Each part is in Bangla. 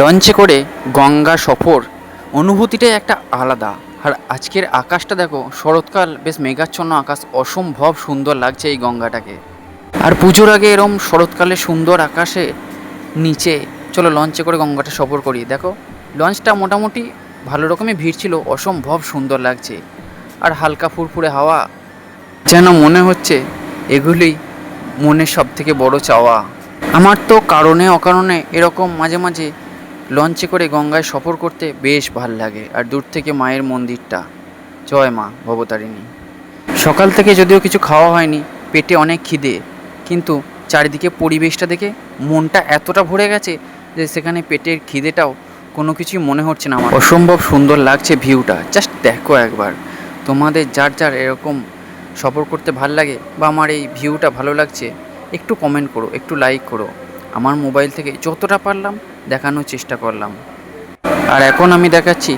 লঞ্চে করে গঙ্গা সফর। অনুভূতিটাই একটা আলাদা। আর আজকের আকাশটা দেখো, শরৎকাল, বেশ মেঘাচ্ছন্ন আকাশ, অসম্ভব সুন্দর লাগছে এই গঙ্গাটাকে। আর পুজোর আগে এরম শরৎকালে সুন্দর আকাশে নিচে চলো লঞ্চে করে গঙ্গাটা সফর করি। দেখো, লঞ্চটা মোটামুটি ভালো রকমই ভিড় ছিল, অসম্ভব সুন্দর লাগছে। আর হালকা ফুরফুরে হাওয়া, যেন মনে হচ্ছে এগুলি মনের সব থেকে বড় চাওয়া। আমার তো কারণে অকারণে এরকম মাঝে মাঝে লঞ্চে করে গঙ্গায় সফর করতে বেশ ভালো লাগে, আর দূর থেকে মায়ের মন্দিরটা। জয় মা, ভবতারিণী। সকাল থেকে যদিও কিছু খাওয়া হয়নি, পেটে অনেক খিদে, কিন্তু চারিদিকে পরিবেশটা দেখে মনটা এতটা ভরে গেছে যে সেখানে পেটের খিদেটাও কোনো কিছুই মনে হচ্ছে না আমার। অসম্ভব সুন্দর লাগছে ভিউটা, জাস্ট দেখো একবার। তোমাদের যার যার এরকম সফর করতে ভালো লাগে বা আমার এই ভিউটা ভালো লাগছে, একটু কমেন্ট করো, একটু লাইক করো। আমার মোবাইল থেকে যতটা পারলাম দেখানোর চেষ্টা করলাম। আর এখন আমি দেখাচ্ছি,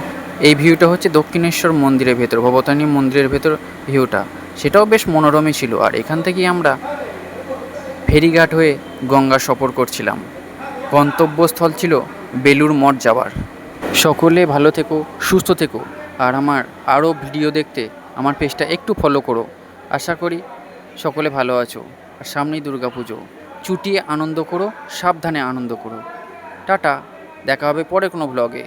এই ভিউটা হচ্ছে দক্ষিণেশ্বর মন্দিরের ভেতর, ভবতানী মন্দিরের ভেতর ভিউটা। সেটাও বেশ মনোরমই ছিল, আর এখান থেকেই আমরা ফেরিঘাট হয়ে গঙ্গা সফর করছিলাম। গন্তব্যস্থল ছিল বেলুর মঠ যাওয়ার। সকলে ভালো থেকো, সুস্থ থেকো, আর আমার আরও ভিডিও দেখতে আমার পেজটা একটু ফলো করো। আশা করি সকলে ভালো আছো। আর সামনেই দুর্গাপুজো। চুটিয়ে আনন্দ করো, সাবধানে আনন্দ করো। টাটা দেখা হবে পরে কোনো ব্লগে